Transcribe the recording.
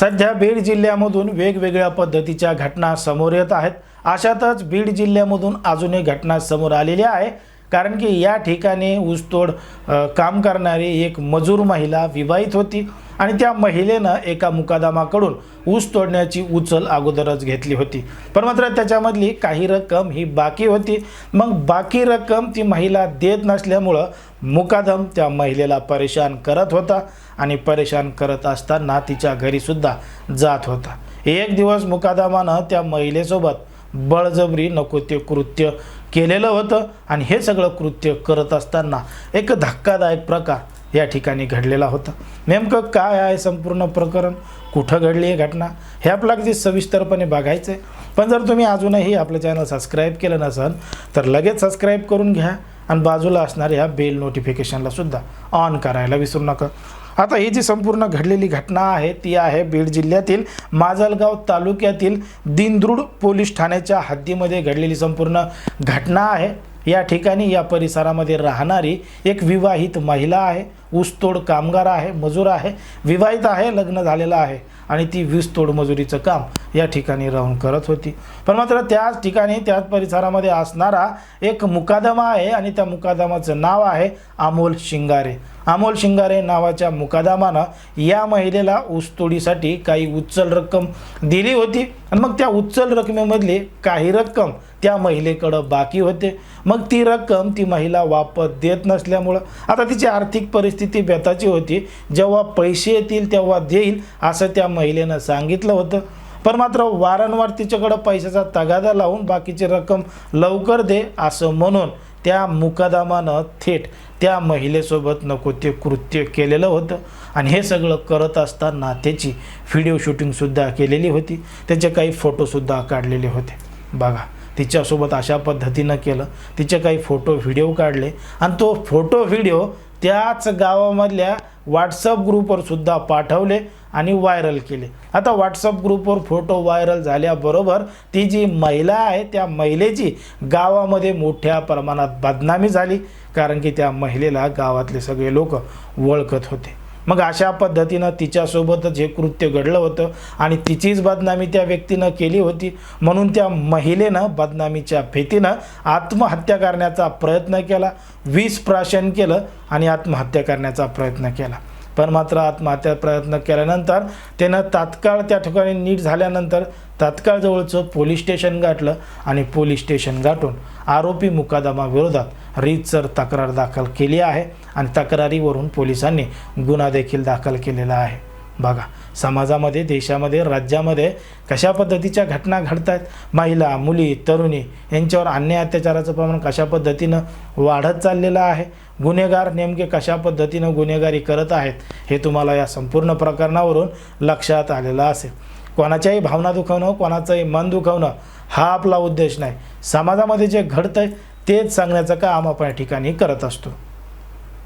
सध्या बीड जिल्ह्यामधून वेगवेगळ्या पद्धतीच्या घटना समोर येत आहेत. अशातच बीड जिल्ह्यामधून अजून एक घटना समोर आलेली आहे. कारण की या ठिकाणी ऊसतोड काम करणारी एक मजूर महिला विवाहित होती. आणि त्या महिलेनं एका मुकादमाकडून ऊस तोडण्याची उचल अगोदरच घेतली होती. पण मात्र त्याच्यामधली काही रक्कम ही बाकी होती. मग बाकी रक्कम ती महिला देत नसल्यामुळं मुकादम त्या महिलेला परेशान करत होता आणि परेशान करत असताना तिच्या घरीसुद्धा जात होता. एक दिवस मुकादामानं त्या महिलेसोबत बळजबरी नको ते कृत्य केलेलं होतं आणि हे सगळं कृत्य करत असताना एक धक्कादायक प्रकार या ठिकाणी घडलेला होता. नेमकं काय आहे संपूर्ण प्रकरण? कुठं घडली आहे घटना? हे आपलं अगदी सविस्तरपणे बघायचं आहे पण जर तुम्ही अजूनही आपलं चॅनल सबस्क्राईब केलं नसेल तर लगेच सबस्क्राईब करून घ्या आणि बाजूला असणाऱ्या बेल नोटिफिकेशनला सुद्धा ऑन करायला विसरू नका. आता ही जी संपूर्ण घडलेली घटना आहे ती आहे बीड जिल्ह्यातील माजलगाव तालुक्यातील दिंद्रुड पोलीस ठाण्याच्या हद्दीमध्ये घडलेली संपूर्ण घटना आहे. या ठिकाणी या परिसरामध्ये राहणारी एक विवाहित महिला आहे. ऊसतोड कामगार आहे मजूर आहे विवाहित आहे लग्न झालेलं आहे आणि ती वीसतोड मजुरीचं काम या ठिकाणी राहून करत होती. पण मात्र त्याच ठिकाणी त्याच परिसरामध्ये असणारा एक मुकादमा आहे आणि त्या मुकादमाचं नाव आहे अमोल शिंगारे. अमोल शिंगारे नावाच्या मुकादामानं या महिलेला ऊसतोडीसाठी काही उच्चल रक्कम दिली होती. आणि मग त्या उच्चल रकमेमधली काही रक्कम त्या महिलेकडं बाकी होते. मग ती रक्कम ती महिला वापस देत नसल्यामुळं आता तिची आर्थिक परिस्थिती बेताची होती. जेव्हा पैसे येतील तेव्हा देईल असं त्या महिलेनं सांगितलं होतं. पण मात्र वारंवार तिच्याकडं पैशाचा तगादा लावून बाकीची रक्कम लवकर दे असं म्हणून त्या मुकादामानं थेट त्या महिलेसोबत नको ते कृत्य केलेलं होतं. आणि हे सगळं करत असताना त्याची व्हिडिओ शूटिंगसुद्धा केलेली होती. त्याचे काही फोटोसुद्धा काढलेले होते. बघा तिच्यासोबत अशा पद्धतीनं केलं. तिचे काही फोटो व्हिडिओ काढले. आणि तो फोटो व्हिडिओ त्याच गावामधल्या व्हॉट्सअप ग्रुपवर सुद्धा पाठवले आणि व्हायरल केले. आता व्हॉट्सअप ग्रुपवर फोटो व्हायरल झाल्याबरोबर ती जी महिला आहे त्या महिलेची गावामध्ये मोठ्या प्रमाणात बदनामी झाली. कारण की त्या महिलेला गावातले सगळे लोक ओळखत होते. मग अशा पद्धतीनं तिच्यासोबतच हे कृत्य घडलं होतं आणि तिचीच बदनामी त्या व्यक्तीनं केली होती. म्हणून त्या महिलेनं बदनामीच्या भीतीनं आत्महत्या करण्याचा प्रयत्न केला. विष प्राशन केलं आणि आत्महत्या करण्याचा प्रयत्न केला. पण मात्र आत्महत्या प्रयत्न केल्यानंतर त्यानं तात्काळ त्या ठिकाणी नीट झाल्यानंतर तात्काळ जवळचं पोलीस स्टेशन गाठलं आणि पोलीस स्टेशन गाठून आरोपी मुकादमाविरोधात रीतसर तक्रार दाखल केली आहे आणि तक्रारीवरून पोलिसांनी गुन्हा देखील दाखल केलेला आहे. बघा समाजामध्ये देशामध्ये राज्यामध्ये कशा पद्धतीच्या घटना घडत आहेत महिला मुली तरुणी यांच्यावर अन्याय अत्याचाराचं प्रमाण कशा पद्धतीनं वाढत चाललेलं आहे? गुन्हेगार नेमके कशा पद्धतीनं गुन्हेगारी करत आहेत? हे तुम्हाला या संपूर्ण प्रकरणावरून लक्षात आलेलं असेल. कोणाच्याही भावना दुखवणं कोणाचंही मन दुखवणं हा आपला उद्देश नाही. समाजामध्ये जे घडतं तेच सांगण्याचं काम आपण या ठिकाणी करत असतो.